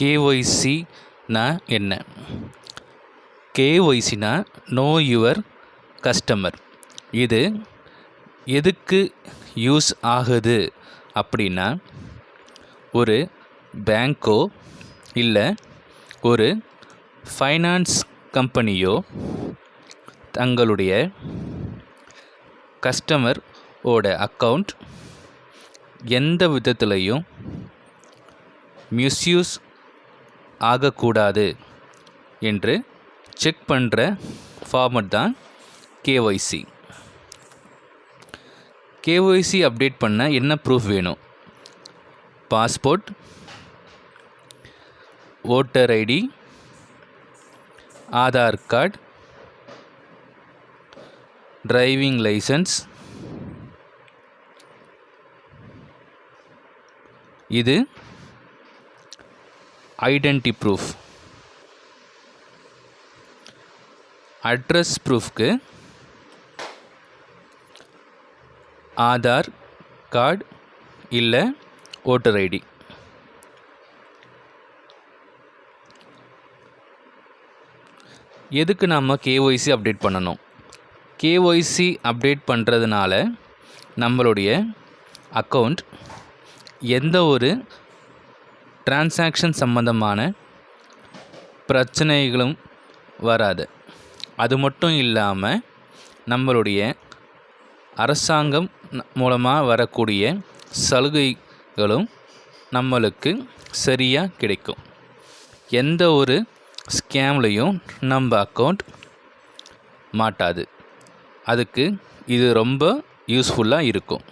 கேஒய்சினா என்ன? கேஒய்சினா know your customer. இது எதுக்கு யூஸ் ஆகுது அப்படின்னா ஒரு பேங்க்கோ இல்லை ஒரு ஃபைனான்ஸ் கம்பெனியோ தங்களுடைய கஸ்டமர் ஓட அக்கௌண்ட் எந்த விதத்துலையும் மிஸ்யூஸ் ஆகக்கூடாது என்று செக் பண்ணுற ஃபார்மட் தான் கேஒய்சி கேஒய்சி அப்டேட் பண்ண என்ன ப்ரூஃப் வேணும்? Passport voter ID Aadhaar card driving licence இது ஐடென்டி ப்ரூஃப் அட்ரஸ் ப்ரூஃப்க்கு ஆதார் கார்டு இல்லை ஓட்டர் ஐடி எதுக்கு நாம் கேஒய்சி அப்டேட் பண்ணணும்? கேஒய்சி அப்டேட் பண்ணுறதுனால நம்மளுடைய அக்கௌண்ட் எந்த ஒரு டிரான்சாக்ஷன் சம்பந்தமான பிரச்சனைகளும் வராது. அது மட்டும் இல்லாமல் நம்மளுடைய அரசாங்கம் மூலமாக வரக்கூடிய சலுகைகளும் நம்மளுக்கு சரியாக கிடைக்கும். எந்த ஒரு ஸ்கேம்லேயும் நம்ம அக்கௌண்ட் மாட்டாது. அதுக்கு இது ரொம்ப யூஸ்ஃபுல்லாக இருக்கும்.